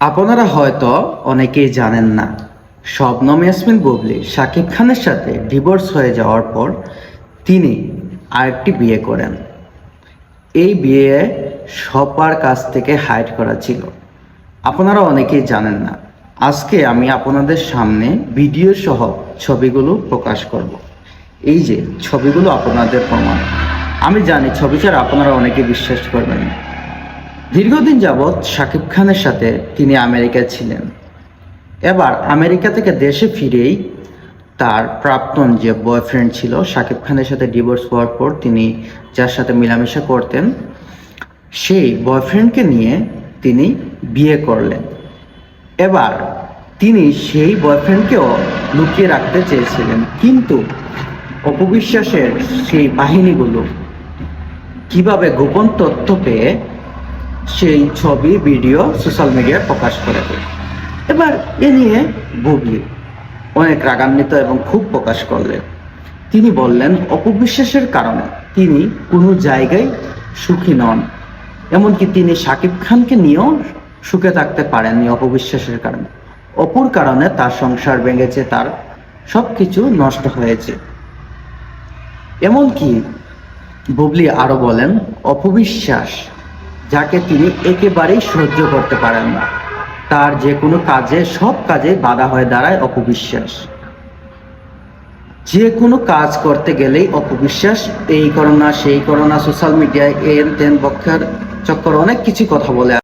আপনারা হয়তো অনেকেই জানেন না। শবনম ইয়াসমিন বুবলি শাকিব খানের সাথে ডিভোর্স হয়ে যাওয়ার পর তিনি আরেকটি বিয়ে করেন। এই বিয়ে সবার কাছ থেকে হাইড করা ছিল। আপনারা অনেকেই জানেন না। আজকে আমি আপনাদের সামনে ভিডিও সহ ছবিগুলো প্রকাশ করব। এই যে ছবিগুলো আপনাদের প্রমাণ। আমি জানি ছবি ছাড়া আপনারা অনেকে বিশ্বাস করবেন না। দীর্ঘদিন যাবৎ শাকিব খানের সাথে তিনি আমেরিকায় ছিলেন। এবার আমেরিকা থেকে দেশে ফিরেই তার প্রাক্তন যে বয়ফ্রেন্ড ছিল শাকিব খানের সাথে ডিভোর্স হওয়ার পর তিনি যার সাথে মেলামেশা করতেন, সেই বয়ফ্রেন্ডকে নিয়ে তিনি বিয়ে করলেন। এবার তিনি সেই বয়ফ্রেন্ডকেও লুকিয়ে রাখতে চেয়েছিলেন। কিন্তু অপবিশ্বাসের সেই বাহিনীগুলো কীভাবে গোপন তথ্য পেয়ে সেই ছবি ভিডিও সোশ্যাল মিডিয়ায় প্রকাশ করে দেয়। এবার এ নিয়ে বুবলি অনেক রাগান্বিত এবং খুব প্রকাশ করলেন। তিনি বললেন, অপবিশ্বাসের কারণে তিনি কোনো জায়গায় সুখী নন। এমনকি তিনি শাকিব খানকে নিয়েও সুখে থাকতে পারেননি অপবিশ্বাসের কারণে। অপুর কারণে তার সংসার ভেঙেছে, তার সব কিছু নষ্ট হয়েছে। এমনকি বুবলি আরও বলেন, অপবিশ্বাস যাকে তিনি একেবারেই সহ্য করতে পারেন না। তার যে কোনো কাজে, সব কাজে বাধা হয়ে দাঁড়ায় অপবিশ্বাস। যে কোনো কাজ করতে গেলেই অপবিশ্বাস, এই করোনা, সেই করোনা সোশ্যাল মিডিয়ায় এন তেন বক্ষের চক্কর অনেক কিছু কথা বলে